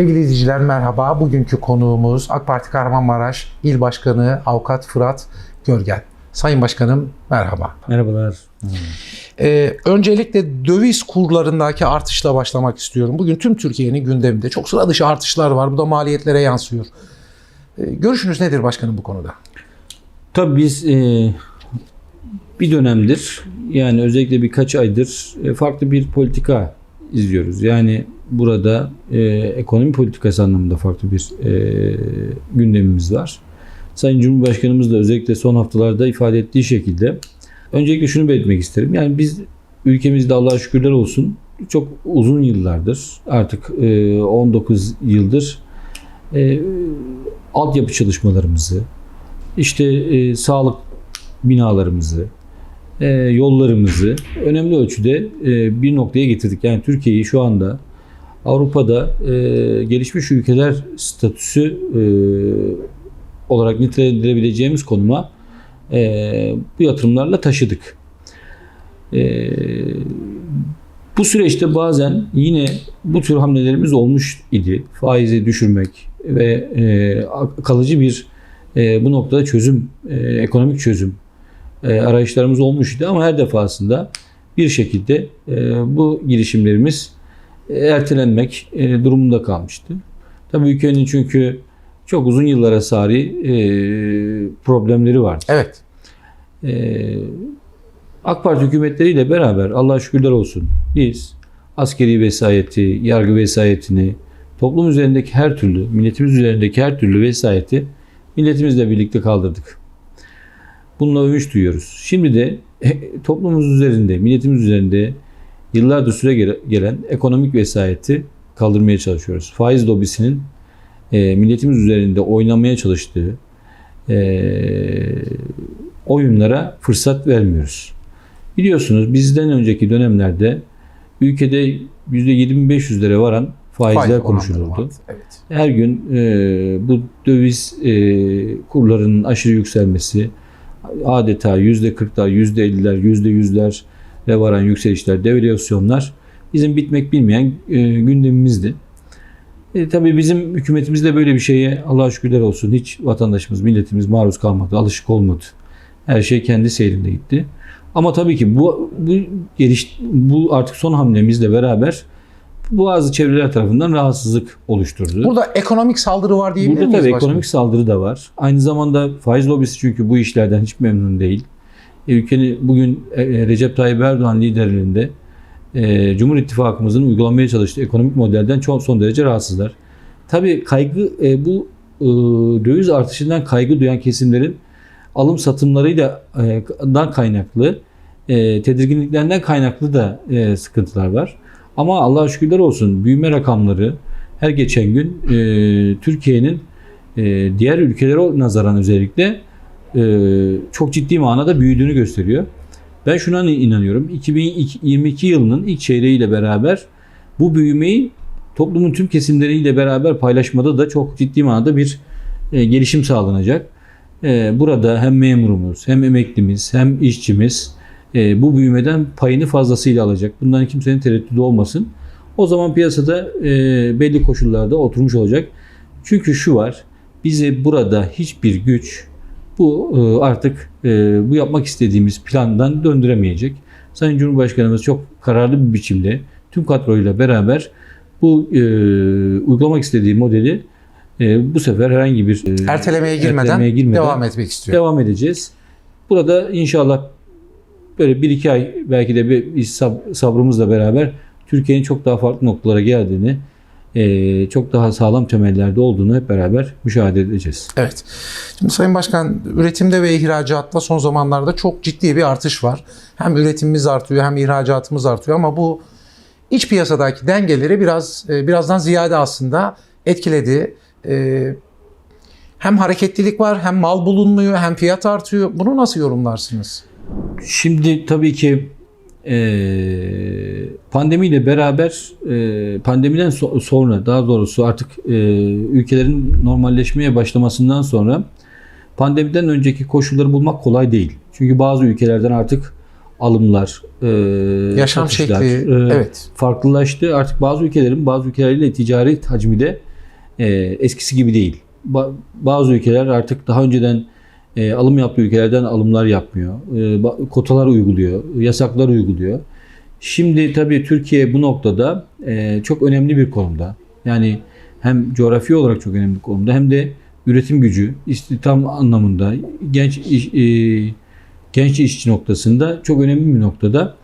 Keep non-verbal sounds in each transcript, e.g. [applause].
Sevgili izleyiciler merhaba. Bugünkü konuğumuz AK Parti Kahramanmaraş İl Başkanı Avukat Fırat Görgen. Sayın Başkanım merhaba. Merhabalar. Ee, öncelikle döviz kurlarındaki artışla başlamak istiyorum. Bugün tüm Türkiye'nin gündeminde çok sıra dışı artışlar var. Bu da maliyetlere yansıyor. Ee, görüşünüz nedir başkanım bu konuda? Tabii biz e, bir dönemdir yani özellikle birkaç aydır e, farklı bir politika izliyoruz. Yani burada e, ekonomi politikası anlamında farklı bir e, gündemimiz var. Sayın Cumhurbaşkanımız da özellikle son haftalarda ifade ettiği şekilde öncelikle şunu belirtmek isterim. Yani biz ülkemizde Allah'a şükürler olsun çok uzun yıllardır artık e, 19 yıldır e, altyapı çalışmalarımızı işte e, sağlık binalarımızı, e, yollarımızı önemli ölçüde e, bir noktaya getirdik. Yani Türkiye'yi şu anda Avrupa'da e, gelişmiş ülkeler statüsü e, olarak nitelendirebileceğimiz konuma e, bu yatırımlarla taşıdık. E, bu süreçte bazen yine bu tür hamlelerimiz olmuş idi. Faizi düşürmek ve e, kalıcı bir e, bu noktada çözüm, e, ekonomik çözüm e, arayışlarımız olmuştu ama her defasında bir şekilde e, bu girişimlerimiz ertelenmek e, durumunda kalmıştı. Tabii ülkenin çünkü çok uzun yıllara sari e, problemleri vardı. Evet. E, AK Parti hükümetleriyle beraber Allah'a şükürler olsun biz askeri vesayeti, yargı vesayetini, toplum üzerindeki her türlü, milletimiz üzerindeki her türlü vesayeti milletimizle birlikte kaldırdık. Bununla övünç duyuyoruz. Şimdi de e, [laughs] toplumumuz üzerinde, milletimiz üzerinde yıllardır süre gelen ekonomik vesayeti kaldırmaya çalışıyoruz. Faiz lobisinin e, milletimiz üzerinde oynamaya çalıştığı e, oyunlara fırsat vermiyoruz. Biliyorsunuz bizden önceki dönemlerde ülkede %2500'lere varan faizler Faiz konuşulurdu. Evet. Her gün e, bu döviz e, kurlarının aşırı yükselmesi adeta %40'lar, %50'ler, %100'ler ve varan yükselişler, devalüasyonlar bizim bitmek bilmeyen e, gündemimizdi. E, tabii bizim hükümetimiz de böyle bir şeye Allah'a şükürler olsun hiç vatandaşımız, milletimiz maruz kalmadı, alışık olmadı. Her şey kendi seyrinde gitti. Ama tabii ki bu bu, geliş, bu artık son hamlemizle beraber bazı çevreler tarafından rahatsızlık oluşturdu. Burada ekonomik saldırı var diyebilir Burada miyiz? Burada tabii başkanım? ekonomik saldırı da var. Aynı zamanda faiz lobisi çünkü bu işlerden hiç memnun değil. Ülkenin bugün e, e, Recep Tayyip Erdoğan liderliğinde e, Cumhur İttifakımızın uygulamaya çalıştığı ekonomik modelden çok son derece rahatsızlar. Tabii kaygı e, bu döviz artışından kaygı duyan kesimlerin alım satımlarıyla e, dan kaynaklı e, tedirginliklerinden kaynaklı da sıkıntılar var. Ama Allah'a şükürler olsun büyüme rakamları her geçen gün Türkiye'nin diğer ülkelere nazaran özellikle çok ciddi manada büyüdüğünü gösteriyor. Ben şuna inanıyorum. 2022 yılının ilk çeyreğiyle beraber bu büyümeyi toplumun tüm kesimleriyle beraber paylaşmada da çok ciddi manada bir e, gelişim sağlanacak. E, burada hem memurumuz, hem emeklimiz, hem işçimiz e, bu büyümeden payını fazlasıyla alacak. Bundan kimsenin tereddüdü olmasın. O zaman piyasada e, belli koşullarda oturmuş olacak. Çünkü şu var, bizi burada hiçbir güç bu e, artık e, bu yapmak istediğimiz plandan döndüremeyecek. Sayın Cumhurbaşkanımız çok kararlı bir biçimde tüm kadroyla beraber bu e, uygulamak istediği modeli e, bu sefer herhangi bir e, Ertelemeye girmeden, ertelemeye girmeden devam etmek istiyor. devam edeceğiz. Burada inşallah böyle bir iki ay belki de bir bir sab- sabrımızla beraber Türkiye'nin çok daha farklı noktalara geldiğini, e, çok daha sağlam temellerde olduğunu hep beraber müşahede edeceğiz. Evet. Şimdi Sayın Başkan üretimde ve ihracatta son zamanlarda çok ciddi bir artış var. Hem üretimimiz artıyor hem ihracatımız artıyor ama bu iç piyasadaki dengeleri biraz e, birazdan ziyade aslında etkiledi. E, Hem hareketlilik var, hem mal bulunmuyor, hem fiyat artıyor. Bunu nasıl yorumlarsınız? Şimdi tabii ki e, pandemiyle beraber e, pandemiden so- sonra daha doğrusu artık e, ülkelerin normalleşmeye başlamasından sonra pandemiden önceki koşulları bulmak kolay değil. Çünkü bazı ülkelerden artık alımlar, e, Yaşam satışlar, şekli, e, evet. farklılaştı. Artık bazı ülkelerin bazı ülkelerle ticari hacmi de e, eskisi gibi değil. Ba- bazı ülkeler artık daha önceden e, alım yaptığı ülkelerden alımlar yapmıyor. E, kotalar uyguluyor, yasaklar uyguluyor. Şimdi tabii Türkiye bu noktada e, çok önemli bir konumda. Yani hem coğrafi olarak çok önemli bir konumda hem de üretim gücü, istihdam anlamında, genç iş, e, genç işçi noktasında çok önemli bir noktada.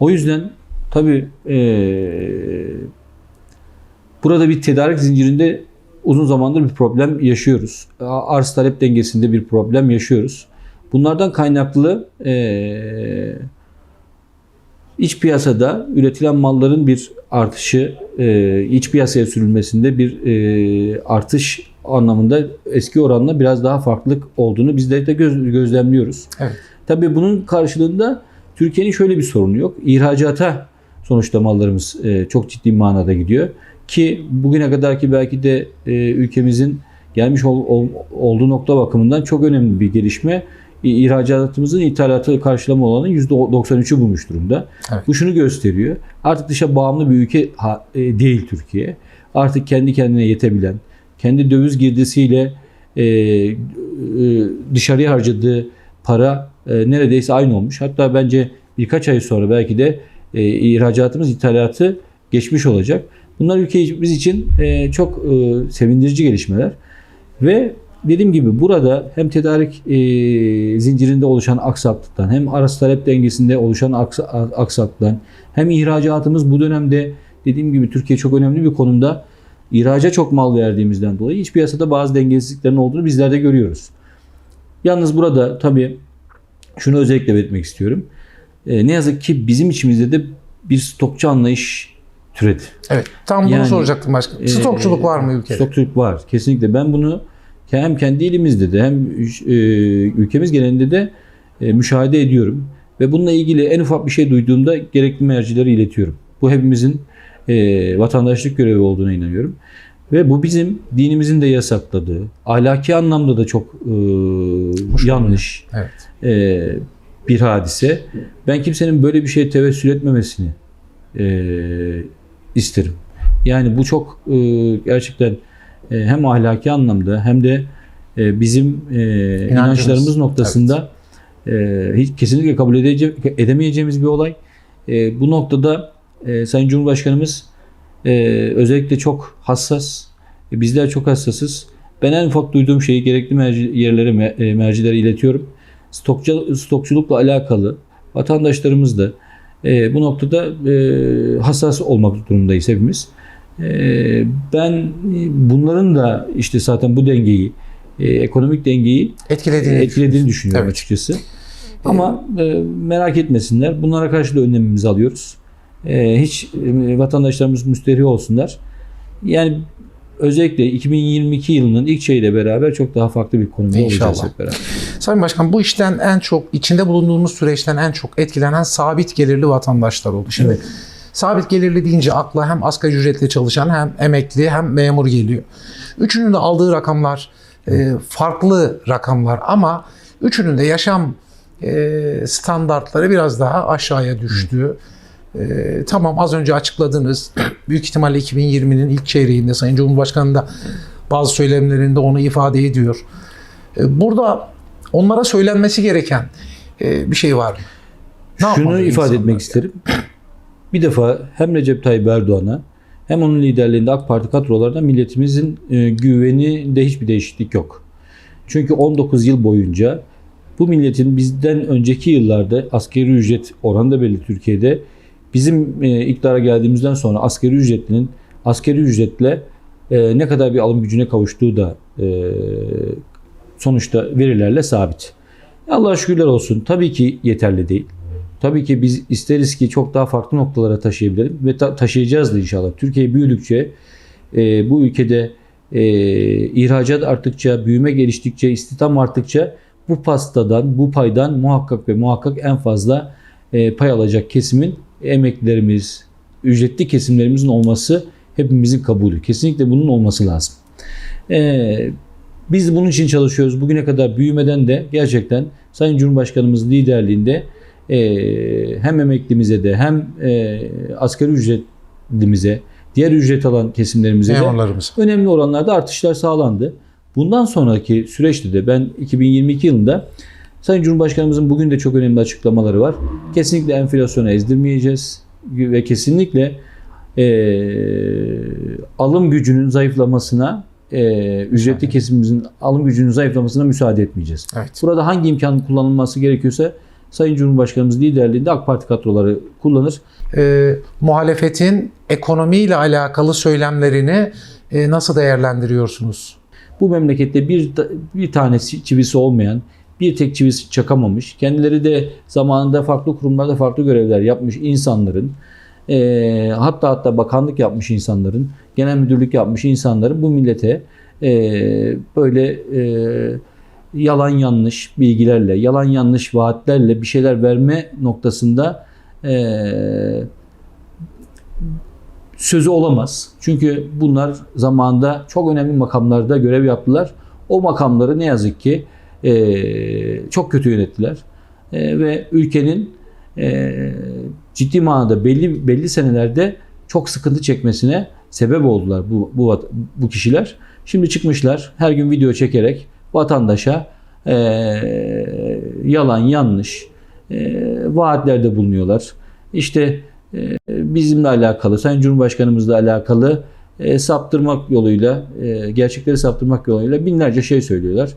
O yüzden tabii e, burada bir tedarik zincirinde uzun zamandır bir problem yaşıyoruz. Arz talep dengesinde bir problem yaşıyoruz. Bunlardan kaynaklı e, iç piyasada üretilen malların bir artışı, e, iç piyasaya sürülmesinde bir e, artış anlamında eski oranla biraz daha farklılık olduğunu bizler de göz, gözlemliyoruz. Evet. Tabii bunun karşılığında Türkiye'nin şöyle bir sorunu yok. İhracata sonuçta mallarımız e, çok ciddi manada gidiyor. Ki bugüne kadarki belki de e, ülkemizin gelmiş ol- ol- olduğu nokta bakımından çok önemli bir gelişme. İhracatımızın ithalatı karşılama olanı %93'ü bulmuş durumda. Evet. Bu şunu gösteriyor. Artık dışa bağımlı bir ülke ha- e, değil Türkiye. Artık kendi kendine yetebilen, kendi döviz girdisiyle e, e, dışarıya harcadığı para e, neredeyse aynı olmuş. Hatta bence birkaç ay sonra belki de e, ihracatımız ithalatı geçmiş olacak. Bunlar ülkemiz için e, çok e, sevindirici gelişmeler. Ve dediğim gibi burada hem tedarik e, zincirinde oluşan aksaklıktan hem arz talep dengesinde oluşan aksa- aksaklıktan hem ihracatımız bu dönemde dediğim gibi Türkiye çok önemli bir konumda ihraca çok mal verdiğimizden dolayı iç piyasada bazı dengesizliklerin olduğunu bizler de görüyoruz. Yalnız burada tabii şunu özellikle belirtmek istiyorum. E, ne yazık ki bizim içimizde de bir stokçu anlayış türedi. Evet. Tam bunu Yani, soracaktım başkan. e, Stokçuluk var mı ülkede? Stokçuluk var. Kesinlikle. Ben bunu hem kendi elimizde de hem e, ülkemiz genelinde de e, müşahede ediyorum. Ve bununla ilgili en ufak bir şey duyduğumda gerekli mercilere iletiyorum. Bu hepimizin e, vatandaşlık görevi olduğuna inanıyorum. Ve bu bizim dinimizin de yasakladığı, ahlaki anlamda da çok e, yanlış Evet. e, bir hadise. Ben kimsenin böyle bir şeye tevessül etmemesini e, isterim. Yani bu çok e, gerçekten e, hem ahlaki anlamda hem de e, bizim e, inançlarımız noktasında e, hiç kesinlikle kabul edece- edemeyeceğimiz bir olay. E, bu noktada e, Sayın Cumhurbaşkanımız e, özellikle çok hassas. E, bizler çok hassasız. Ben en ufak duyduğum şeyi gerekli merci, yerlere, me- e, mercilere iletiyorum. Stokçu, stokçulukla alakalı vatandaşlarımız da e, bu noktada e, hassas olmak durumundayız hepimiz. E, ben e, bunların da işte zaten bu dengeyi, e, ekonomik dengeyi Etkilediğini etkilediğini düşünüyorum Evet. açıkçası. Ama e, merak etmesinler. Bunlara karşı da önlemimizi alıyoruz. E, hiç e, vatandaşlarımız müsterih olsunlar. Yani özellikle 2022 yılının ilk şeyiyle beraber çok daha farklı bir konumda olacağız hep beraber. Sayın Başkan bu işten en çok içinde bulunduğumuz süreçten en çok etkilenen sabit gelirli vatandaşlar oldu. Şimdi Evet. sabit gelirli deyince akla hem asgari ücretle çalışan hem emekli hem memur geliyor. Üçünün de aldığı rakamlar e, farklı rakamlar ama üçünün de yaşam e, standartları biraz daha aşağıya düştü. E, tamam az önce açıkladınız. Büyük ihtimalle 2020'nin ilk çeyreğinde Sayın Cumhurbaşkanı da bazı söylemlerinde onu ifade ediyor. E, burada onlara söylenmesi gereken e, bir şey var? Ne Şunu ifade etmek yani? isterim. Bir defa hem Recep Tayyip Erdoğan'a hem onun liderliğinde AK Parti kadrolarına milletimizin e, güveninde hiçbir değişiklik yok. Çünkü 19 yıl boyunca bu milletin bizden önceki yıllarda askeri ücret oranı da belli Türkiye'de. Bizim e, iktidara geldiğimizden sonra askeri ücretlinin askeri ücretle e, ne kadar bir alım gücüne kavuştuğu da e, sonuçta verilerle sabit. Allah'a şükürler olsun. Tabii ki yeterli değil. Tabii ki biz isteriz ki çok daha farklı noktalara taşıyabilelim ve ta- taşıyacağız da inşallah. Türkiye büyüdükçe e, bu ülkede e, ihracat arttıkça, büyüme geliştikçe, istihdam arttıkça bu pastadan, bu paydan muhakkak ve muhakkak en fazla e, pay alacak kesimin emeklilerimiz, ücretli kesimlerimizin olması hepimizin kabulü. Kesinlikle bunun olması lazım. E, biz bunun için çalışıyoruz. Bugüne kadar büyümeden de gerçekten Sayın Cumhurbaşkanımız liderliğinde e, hem emeklimize de hem e, asgari ücretlimize, diğer ücret alan kesimlerimize de önemli oranlarda artışlar sağlandı. Bundan sonraki süreçte de ben 2022 yılında Sayın Cumhurbaşkanımızın bugün de çok önemli açıklamaları var. Kesinlikle enflasyonu ezdirmeyeceğiz ve kesinlikle eee, alım gücünün zayıflamasına, eee, ücretli kesimimizin alım gücünün zayıflamasına müsaade etmeyeceğiz. Evet. Burada hangi imkanın kullanılması gerekiyorsa Sayın Cumhurbaşkanımız liderliğinde AK Parti kadroları kullanır. Ee, muhalefetin ekonomiyle alakalı söylemlerini e, nasıl değerlendiriyorsunuz? bu memlekette bir bir tanesi çivisi olmayan, bir tek çivisi çakamamış, kendileri de zamanında farklı kurumlarda farklı görevler yapmış insanların, eee, hatta hatta bakanlık yapmış insanların, genel müdürlük yapmış insanların bu millete eee, böyle eee, yalan yanlış bilgilerle, yalan yanlış vaatlerle bir şeyler verme noktasında eee sözü olamaz. Çünkü bunlar zamanında çok önemli makamlarda görev yaptılar. O makamları ne yazık ki eee, çok kötü yönettiler. Eee, ve ülkenin eee, ciddi manada belli belli senelerde çok sıkıntı çekmesine sebep oldular bu bu bu kişiler. Şimdi çıkmışlar her gün video çekerek vatandaşa eee, yalan yanlış eee, vaatlerde bulunuyorlar. İşte e, bizimle alakalı, Sayın Cumhurbaşkanımızla alakalı e, saptırmak yoluyla, e, gerçekleri saptırmak yoluyla binlerce şey söylüyorlar.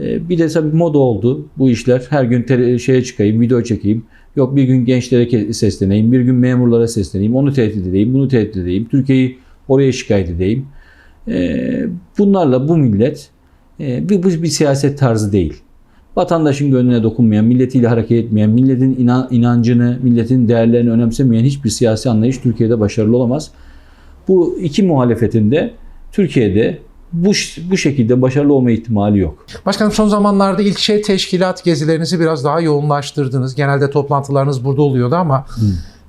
E, bir de tabii moda oldu bu işler. Her gün şeye çıkayım, video çekeyim. Yok bir gün gençlere sesleneyim, bir gün memurlara sesleneyim, onu tehdit edeyim, bunu tehdit edeyim, Türkiye'yi oraya şikayet edeyim. E, bunlarla bu millet e, bir, bir siyaset tarzı değil vatandaşın gönlüne dokunmayan, milletiyle hareket etmeyen, milletin inan- inancını, milletin değerlerini önemsemeyen hiçbir siyasi anlayış Türkiye'de başarılı olamaz. Bu iki muhalefetin de Türkiye'de bu, bu şekilde başarılı olma ihtimali yok. Başkanım son zamanlarda ilçe teşkilat gezilerinizi biraz daha yoğunlaştırdınız. Genelde toplantılarınız burada oluyordu ama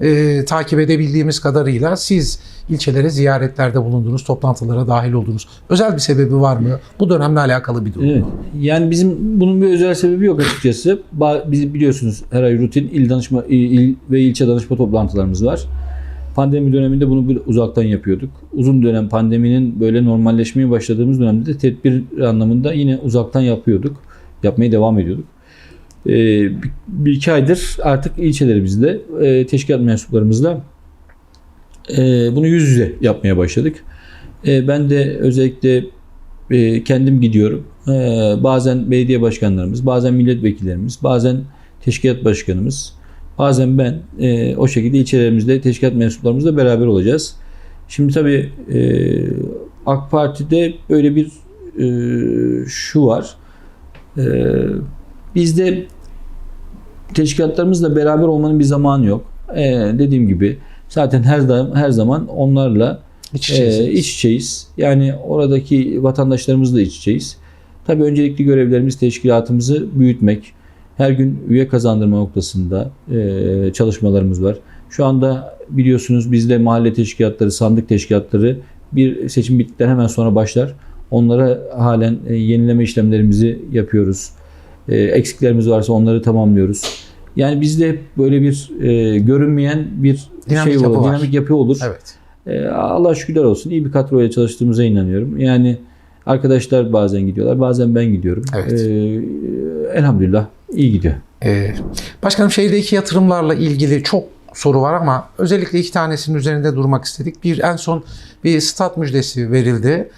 e, takip edebildiğimiz kadarıyla siz ilçelere ziyaretlerde bulundunuz, toplantılara dahil oldunuz. Özel bir sebebi var mı? Bu dönemle alakalı bir durum. Evet. Yani bizim bunun bir özel sebebi yok açıkçası. Biz biliyorsunuz her ay rutin il danışma il ve ilçe danışma toplantılarımız var. Pandemi döneminde bunu bir uzaktan yapıyorduk. Uzun dönem pandeminin böyle normalleşmeye başladığımız dönemde de tedbir anlamında yine uzaktan yapıyorduk. Yapmaya devam ediyorduk. Bir, bir iki aydır artık ilçelerimizde e, teşkilat mensuplarımızla e, bunu yüz yüze yapmaya başladık. E, ben de özellikle e, kendim gidiyorum. E, bazen belediye başkanlarımız, bazen milletvekillerimiz, bazen teşkilat başkanımız, bazen ben e, o şekilde ilçelerimizde teşkilat mensuplarımızla beraber olacağız. Şimdi tabii e, AK Parti'de böyle bir e, şu var. E, bizde teşkilatlarımızla beraber olmanın bir zamanı yok. E, dediğim gibi zaten her zaman her zaman onlarla İç içeyiz. Yani oradaki vatandaşlarımızla iç içeyiz. Tabii öncelikli görevlerimiz teşkilatımızı büyütmek. Her gün üye kazandırma noktasında e, çalışmalarımız var. Şu anda biliyorsunuz bizde mahalle teşkilatları, sandık teşkilatları bir seçim bittikten hemen sonra başlar. Onlara halen e, yenileme işlemlerimizi yapıyoruz. E, eksiklerimiz varsa onları tamamlıyoruz. Yani bizde hep böyle bir e, görünmeyen bir Dinamik şey yapı olur, var. dinamik yapı olur. Evet. Ee, Allah şükürler olsun. iyi bir kadroyla çalıştığımıza inanıyorum. Yani arkadaşlar bazen gidiyorlar, bazen ben gidiyorum. Evet. Ee, elhamdülillah iyi gidiyor. Ee, başkanım şehirdeki yatırımlarla ilgili çok soru var ama özellikle iki tanesinin üzerinde durmak istedik. Bir en son bir stat müjdesi verildi.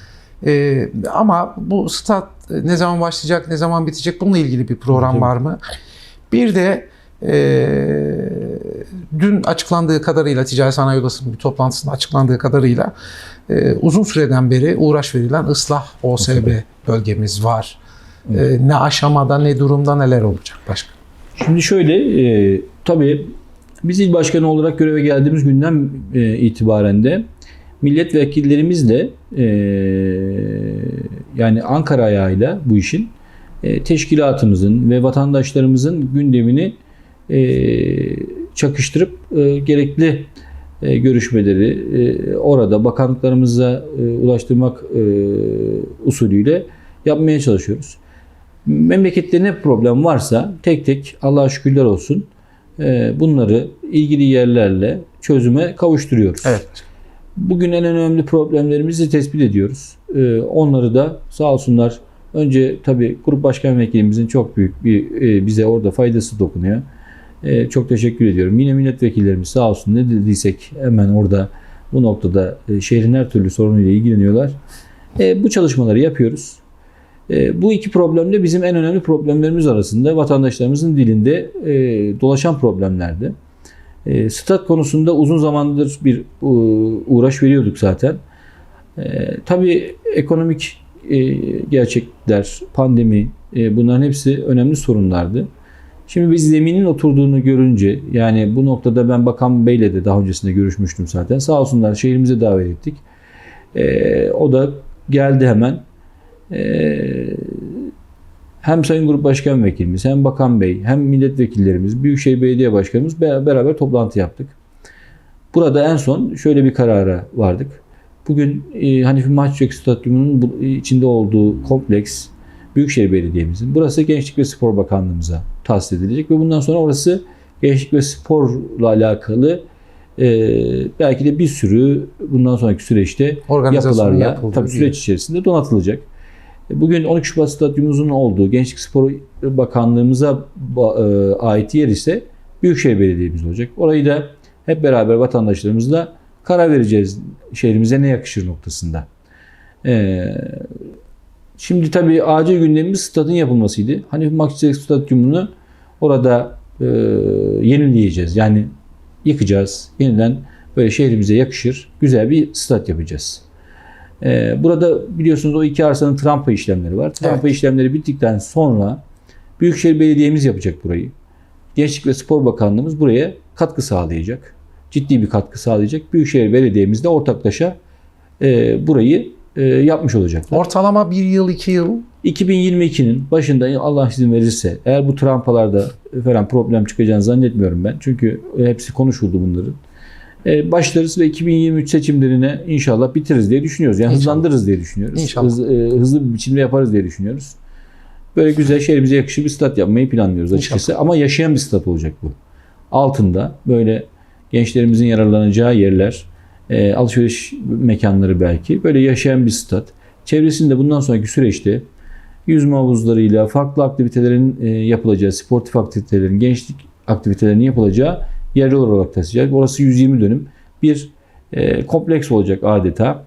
Ee, ama bu stat ne zaman başlayacak, ne zaman bitecek bununla ilgili bir program var mı? Bir de e, dün açıklandığı kadarıyla Ticaret Sanayi Odası'nın bir toplantısında açıklandığı kadarıyla e, uzun süreden beri uğraş verilen ıslah OSB bölgemiz var. E, ne aşamada ne durumda neler olacak başka? Şimdi şöyle, e, tabii biz il başkanı olarak göreve geldiğimiz günden e, itibaren de milletvekillerimizle e, yani Ankara ayağıyla bu işin e, teşkilatımızın ve vatandaşlarımızın gündemini e, çakıştırıp e, gerekli e, görüşmeleri e, orada bakanlıklarımıza e, ulaştırmak e, usulüyle yapmaya çalışıyoruz. Memlekette ne problem varsa tek tek Allah'a şükürler olsun e, bunları ilgili yerlerle çözüme kavuşturuyoruz. Evet. Bugün en önemli problemlerimizi tespit ediyoruz. Ee, onları da sağ olsunlar önce tabii grup başkan vekilimizin çok büyük bir e, bize orada faydası dokunuyor. Çok teşekkür ediyorum. Yine milletvekillerimiz sağ olsun ne dediysek hemen orada bu noktada e, şehrin her türlü sorunuyla ilgileniyorlar. E, bu çalışmaları yapıyoruz. E, bu iki problem de bizim en önemli problemlerimiz arasında vatandaşlarımızın dilinde e, dolaşan problemlerdi. E, stat konusunda uzun zamandır bir uğraş veriyorduk zaten. Tabii ekonomik gerçekler, pandemi bunların hepsi önemli sorunlardı. Şimdi biz zeminin oturduğunu görünce yani bu noktada ben Bakan Bey'le de daha öncesinde görüşmüştüm zaten. Sağ olsunlar şehrimize davet ettik. E, o da geldi hemen. E, hem Sayın Grup Başkan Vekilimiz, hem Bakan Bey, hem milletvekillerimiz, Büyükşehir Belediye Başkanımız be- beraber toplantı yaptık. Burada en son şöyle bir karara vardık. Bugün e, Hanifi Maççık Stadyumu'nun bu- içinde olduğu kompleks Büyükşehir Belediye'mizin. Burası Gençlik ve Spor Bakanlığımıza tahsis edilecek ve bundan sonra orası Gençlik ve Spor'la alakalı e, belki de bir sürü bundan sonraki süreçte yapılarla tabii süreç içerisinde donatılacak. E, Bugün 12 Şubat Stadyumumuzun olduğu Gençlik Spor Bakanlığımıza ba- e, ait yer ise Büyükşehir Belediye'miz olacak. Orayı da hep beraber vatandaşlarımızla karar vereceğiz şehrimize ne yakışır noktasında. E, şimdi tabii acil gündemimiz stadın yapılmasıydı. Hani Maksiyek Stadyumunu orada yenileyeceğiz. Yani yıkacağız. Yeniden böyle şehrimize yakışır güzel bir stat yapacağız. Ee, burada biliyorsunuz o iki arsanın trampa işlemleri var. Trampa Evet. işlemleri bittikten sonra Büyükşehir Belediye'miz yapacak burayı. Gençlik ve Spor Bakanlığımız buraya katkı sağlayacak. Ciddi bir katkı sağlayacak. Büyükşehir Belediye'miz de ortaklaşa e, burayı e, yapmış olacaklar. Ortalama bir yıl, iki yıl 2022'nin başında Allah izin verirse eğer bu trampalarda falan problem çıkacağını zannetmiyorum ben. Çünkü hepsi konuşuldu bunların. Ee, başlarız ve 2023 seçimlerine inşallah bitiririz diye düşünüyoruz. Yani İnşallah. hızlandırırız diye düşünüyoruz. İnşallah. Hız- e, hızlı bir biçimde yaparız diye düşünüyoruz. Böyle güzel şehrimize yakışır bir stat yapmayı planlıyoruz açıkçası. Ama yaşayan bir stat olacak bu. Altında böyle gençlerimizin yararlanacağı yerler, e, alışveriş mekanları belki. Böyle yaşayan bir stat. Çevresinde bundan sonraki süreçte yüzme havuzlarıyla farklı aktivitelerin e, yapılacağı, sportif aktivitelerin, gençlik aktivitelerinin yapılacağı yerler olarak taşıyacak. Orası 120 dönüm bir e, kompleks olacak adeta.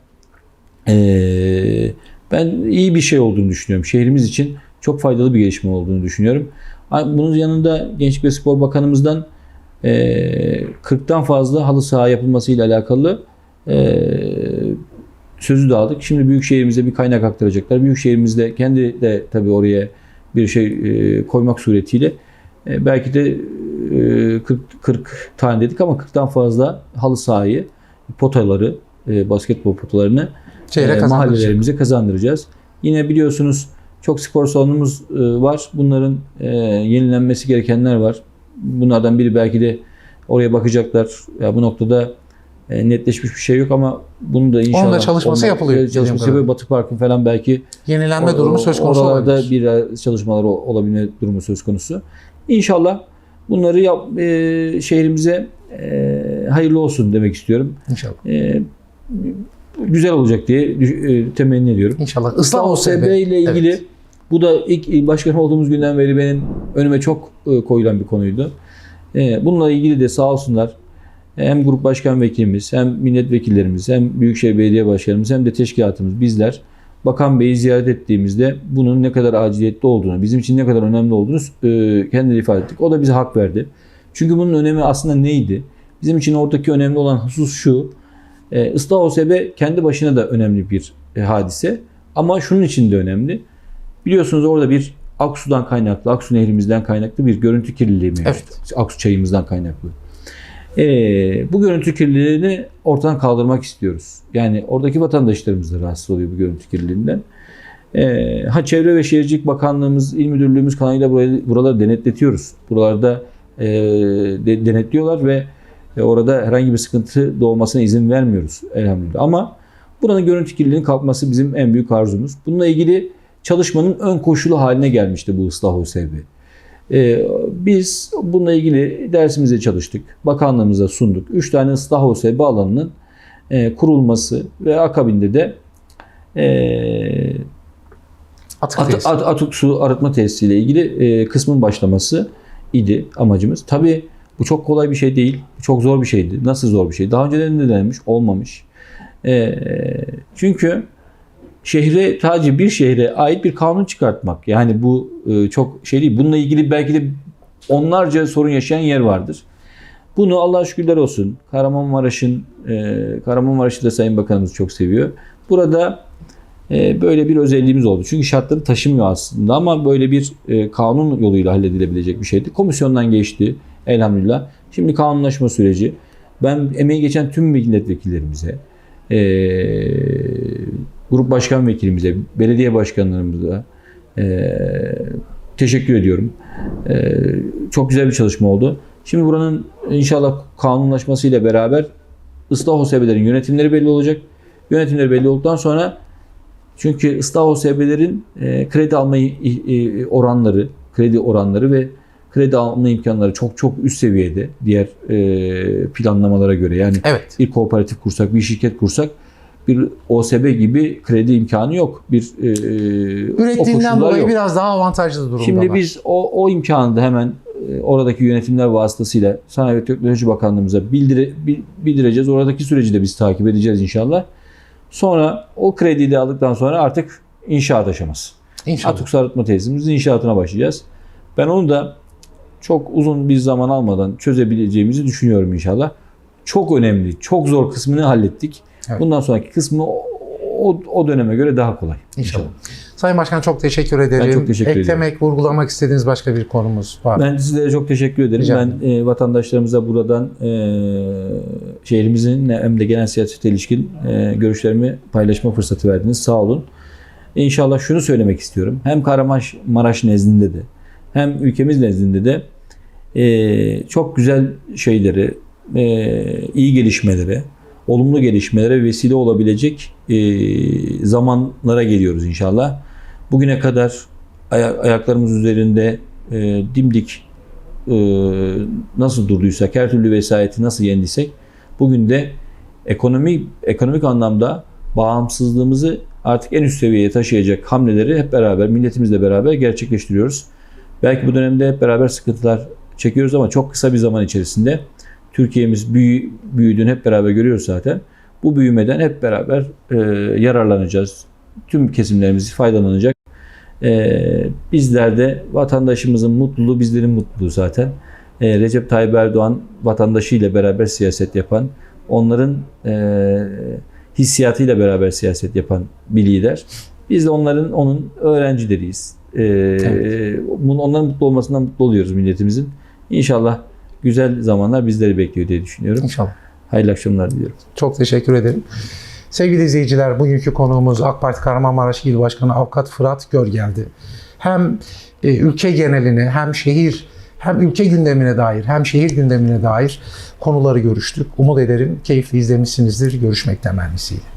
E, ben iyi bir şey olduğunu düşünüyorum. Şehrimiz için çok faydalı bir gelişme olduğunu düşünüyorum. Bunun yanında Gençlik ve Spor Bakanımızdan e, 40'tan fazla halı saha yapılmasıyla alakalı e, sözü de aldık. Şimdi Büyükşehir'imize bir kaynak aktaracaklar. Büyükşehir'imizde kendi de tabii oraya bir şey e, koymak suretiyle e, belki de e, 40, 40 tane dedik ama 40'tan fazla halı sahayı, potaları, e, basketbol potalarını şehre e, mahallelerimize kazandıracağız. Yine biliyorsunuz çok spor salonumuz e, var. Bunların e, yenilenmesi gerekenler var. Bunlardan biri belki de oraya bakacaklar. Ya bu noktada e, netleşmiş bir şey yok ama bunu da inşallah Onun da çalışması onunla- yapılıyor Çalışması yapılıyor. Batı Park'ın falan belki Yenilenme o- durumu söz konusu oralarda olabilir. bir çalışmalar olabilme durumu söz konusu. İnşallah bunları yap, e, şehrimize e, hayırlı olsun demek istiyorum. İnşallah. E, güzel olacak diye e, temenni ediyorum. İnşallah. Islah OSB OSB ile ilgili Evet. bu da ilk başkan olduğumuz günden beri benim önüme çok e, koyulan bir konuydu. E, Bununla ilgili de sağ olsunlar hem grup başkan vekilimiz hem milletvekillerimiz hem Büyükşehir Belediye Başkanımız hem de teşkilatımız bizler Bakan Bey'i ziyaret ettiğimizde bunun ne kadar aciliyetli olduğunu, bizim için ne kadar önemli olduğunu e, kendileri ifade ettik. O da bize hak verdi. Çünkü bunun önemi aslında neydi? Bizim için oradaki önemli olan husus şu. E, Islah OSB kendi başına da önemli bir e, hadise. Ama şunun için de önemli. Biliyorsunuz orada bir Aksu'dan kaynaklı, Aksu nehrimizden kaynaklı bir görüntü kirliliği mevcut. Evet. Aksu çayımızdan kaynaklı. Ee, bu görüntü kirliliğini ortadan kaldırmak istiyoruz. Yani oradaki vatandaşlarımız da rahatsız oluyor bu görüntü kirliliğinden. Ee, ha Çevre ve Şehircilik Bakanlığımız, İl Müdürlüğümüz kanalıyla burayı, buraları denetletiyoruz. Buralarda e, de- denetliyorlar ve e, orada herhangi bir sıkıntı doğmasına izin vermiyoruz elhamdülillah. Ama buranın görüntü kirliliğinin kalkması bizim en büyük arzumuz. Bununla ilgili çalışmanın ön koşulu haline gelmişti bu ıslah OSB. Ee, biz bununla ilgili dersimize çalıştık. Bakanlığımıza sunduk. 3 tane ıslah OSB alanının e, kurulması ve akabinde de e, Atık At, at- atık su arıtma tesisiyle ilgili e, kısmın başlaması idi amacımız. Tabii bu çok kolay bir şey değil. Çok zor bir şeydi. Nasıl zor bir şey? Daha önceden de denenmiş, olmamış. Çünkü şehre, sadece bir şehre ait bir kanun çıkartmak. Yani bu e, çok şey değil. Bununla ilgili belki de onlarca sorun yaşayan yer vardır. Bunu Allah'a şükürler olsun. Kahramanmaraş'ın, e, Kahramanmaraş'ı da Sayın Bakanımız çok seviyor. Burada e, böyle bir özelliğimiz oldu. Çünkü şartları taşımıyor aslında ama böyle bir e, kanun yoluyla halledilebilecek bir şeydi. Komisyondan geçti elhamdülillah. Şimdi kanunlaşma süreci. Ben emeği geçen tüm milletvekillerimize, grup başkan vekilimize, belediye başkanlarımıza e, teşekkür ediyorum. E, çok güzel bir çalışma oldu. Şimdi buranın inşallah kanunlaşmasıyla beraber ıslah OSB'lerin yönetimleri belli olacak. Yönetimleri belli olduktan sonra çünkü ıslah OSB'lerin e, kredi alma i- oranları, kredi oranları ve kredi alma imkanları çok çok üst seviyede diğer e, planlamalara göre. Yani Evet. bir kooperatif kursak, bir şirket kursak bir OSB gibi kredi imkanı yok. Bir e, Ürettiğinden dolayı yok. biraz daha avantajlı durumdalar. Şimdi biz o, o imkanı da hemen e, oradaki yönetimler vasıtasıyla Sanayi ve Teknoloji Bakanlığımıza bildire, bi- bildireceğiz. Oradaki süreci de biz takip edeceğiz inşallah. Sonra o krediyi de aldıktan sonra artık inşaat aşaması. İnşallah. Atık su arıtma tesisimizin inşaatına başlayacağız. Ben onu da çok uzun bir zaman almadan çözebileceğimizi düşünüyorum inşallah. Çok önemli, çok zor kısmını hallettik. Evet. Bundan sonraki kısmı o, o, döneme göre daha kolay. İnşallah. Sayın Başkan çok teşekkür ederim. Ben çok teşekkür Eklemek, vurgulamak istediğiniz başka bir konumuz var. Ben sizlere çok teşekkür ederim. Rica ben e, vatandaşlarımıza buradan e, şehrimizin hem de genel siyasete ilişkin e, görüşlerimi paylaşma fırsatı verdiniz. Sağ olun. İnşallah şunu söylemek istiyorum. Hem Kahramanmaraş nezdinde de hem ülkemiz nezdinde de e, çok güzel şeyleri, e, iyi gelişmelere, olumlu gelişmelere vesile olabilecek e, zamanlara geliyoruz inşallah. Bugüne kadar aya- ayaklarımız üzerinde e, dimdik e, nasıl durduysak, her türlü vesayeti nasıl yendiysek, bugün de ekonomi ekonomik anlamda bağımsızlığımızı artık en üst seviyeye taşıyacak hamleleri hep beraber, milletimizle beraber gerçekleştiriyoruz. Belki bu dönemde hep beraber sıkıntılar çekiyoruz ama çok kısa bir zaman içerisinde Türkiye'miz büyü, büyüdüğünü hep beraber görüyoruz zaten. Bu büyümeden hep beraber e, yararlanacağız. Tüm kesimlerimiz faydalanacak. Ee, bizler de vatandaşımızın mutluluğu bizlerin mutluluğu zaten. Ee, Recep Tayyip Erdoğan vatandaşıyla beraber siyaset yapan, onların e, hissiyatıyla beraber siyaset yapan bir lider. Biz de onların onun öğrencileriyiz. Ee, Evet. Onların mutlu olmasından mutlu oluyoruz milletimizin. İnşallah güzel zamanlar bizleri bekliyor diye düşünüyorum. İnşallah. Hayırlı akşamlar diliyorum. Çok teşekkür ederim. Sevgili izleyiciler, bugünkü konuğumuz AK Parti Kahramanmaraş İl Başkanı Avukat Fırat Görgel'di. Hem e, ülke geneline hem şehir hem ülke gündemine dair hem şehir gündemine dair konuları görüştük. Umut ederim keyifli izlemişsinizdir. Görüşmek temennisiyle.